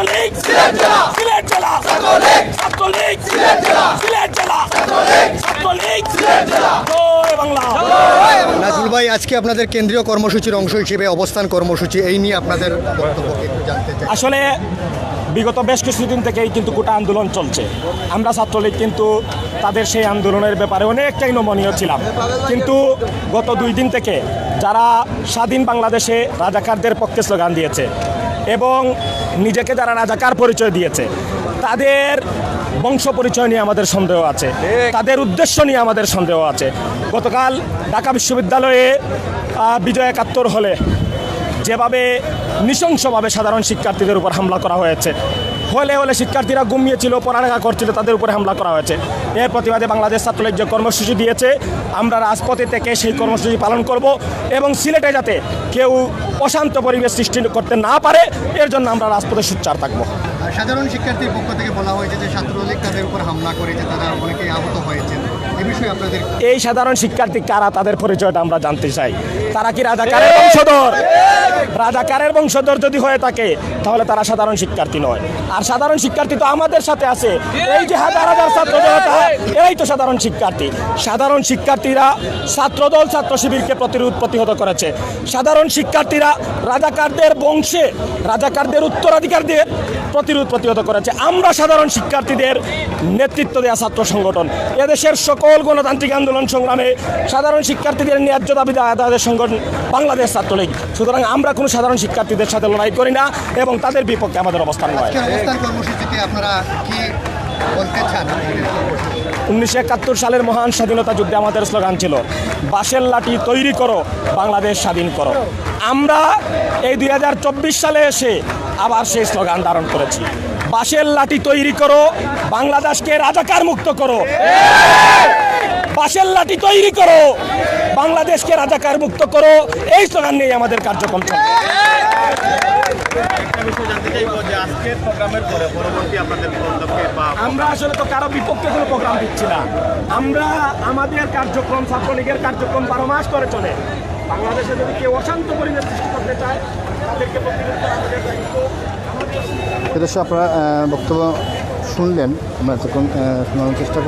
ছাত্রলীগ সিলেট জেলা সিলেট জেলা ছাত্রলীগ ছাত্রলীগ সিলেট ভাই আজকে আপনাদের কেন্দ্রীয় কর্মসূচির অংশ হিসেবে অবস্থান কর্মসূচি এই নিয়ে আপনাদের আসলে বিগত বেশ কিছুদিন থেকেই কিন্তু গোটা আন্দোলন চলছে। আমরা ছাত্রলীগ কিন্তু তাদের সেই আন্দোলনের ব্যাপারে অনেকটাই নমনীয় ছিলাম। কিন্তু গত দুই দিন থেকে যারা স্বাধীন বাংলাদেশে রাজাকারদের পক্ষে স্লোগান দিয়েছে এবং নিজেকে যারা রাজাকার পরিচয় দিয়েছে তাদের বংশ পরিচয় নিয়ে আমাদের সন্দেহ আছে তাদের উদ্দেশ্য নিয়ে আমাদের সন্দেহ আছে। গতকাল ঢাকা বিশ্ববিদ্যালয়ে বিজয় একাত্তর হলে যেভাবে নৃশংসভাবে সাধারণ শিক্ষার্থীদের উপর হামলা করা হয়েছে হলে হলে শিক্ষার্থীরা ঘুমিয়েছিল পড়ালেখা করছিল তাদের উপরে হামলা করা হয়েছে। এর প্রতিবাদে বাংলাদেশ ছাত্রলীগ যে কর্মসূচি দিয়েছে আমরা রাজপথে থেকে সেই কর্মসূচি পালন করব এবং সিলেটে যাতে কেউ অশান্ত পরিবেশ সৃষ্টি করতে না পারে এর জন্য আমরা রাজপথে সুচার থাকব। সাধারণ শিক্ষার্থীর পক্ষ থেকে বলা হয়েছে যে ছাত্রলীগ তাদের উপর হামলা করেছে তারা অনেকে আহত আপনাদের এই সাধারণ শিক্ষার্থী কারা তাদের পরিচয়টা আমরা জানতে চাই। তারা কি রাজাকারের বংশধর? রাজাকারের বংশধর যদি হয়ে থাকে, তাহলে তারা সাধারণ শিক্ষার্থী নয়। আর সাধারণ শিক্ষার্থী তো আমাদের সাথে আছে। এই যে হাজার হাজার ছাত্র এই তো সাধারণ শিক্ষার্থী। সাধারণ শিক্ষার্থীরা ছাত্রদল, ছাত্র শিবিরকে প্রতিরোধ প্রতিহত করেছে। সাধারণ শিক্ষার্থীরা রাজাকারদের বংশে, রাজাকারদের উত্তরাধিকারদের প্রতিরোধ প্রতিহত করেছে। আমরা সাধারণ শিক্ষার্থীদের নেতৃত্ব দেওয়া ছাত্র সংগঠন। এদেশের সকল গণতান্ত্রিক আন্দোলন সংগ্রামে সাধারণ শিক্ষার্থীদের ন্যায্য দাবি আদায়ের সংগঠন বাংলাদেশ ছাত্রলীগ। সুতরাং আমরা কোনো সাধারণ শিক্ষার্থীদের সাথে লড়াই করি না এবং তাদের বিপক্ষে আমাদের অবস্থান নয়। উনিশশো একাত্তর সালের মহান স্বাধীনতা যুদ্ধে আমাদের স্লোগান ছিল বাঁশের লাঠি তৈরি করো বাংলাদেশ স্বাধীন করো। আমরা এই দুই হাজার চব্বিশ সালে এসে আবার সেই স্লোগান ধারণ করেছি। বাঁশের লাঠি তৈরি করো বাংলাদেশকে রাজাকার মুক্ত করো। বাঁশের লাঠি তৈরি করো বাংলাদেশকে রাজাকার মুক্ত করো। এই স্লোগান নিয়ে আমাদের কার্যক্রম চলে আমরা আসলে তো কারও বিপক্ষে কোনো প্রোগ্রাম দিচ্ছি না। আমরা আমাদের কার্যক্রম ছাত্রলীগের কার্যক্রম বারো মাস করে চলে। বাংলাদেশে যদি কেউ অশান্ত পরিবেশ সৃষ্টি করতে চায় তাদেরকে প্রতিরোধ করা আমাদের দায়িত্ব। দর্শক আপনারা বক্তব্য শুনলেন আমরা যখন শোনানোর চেষ্টা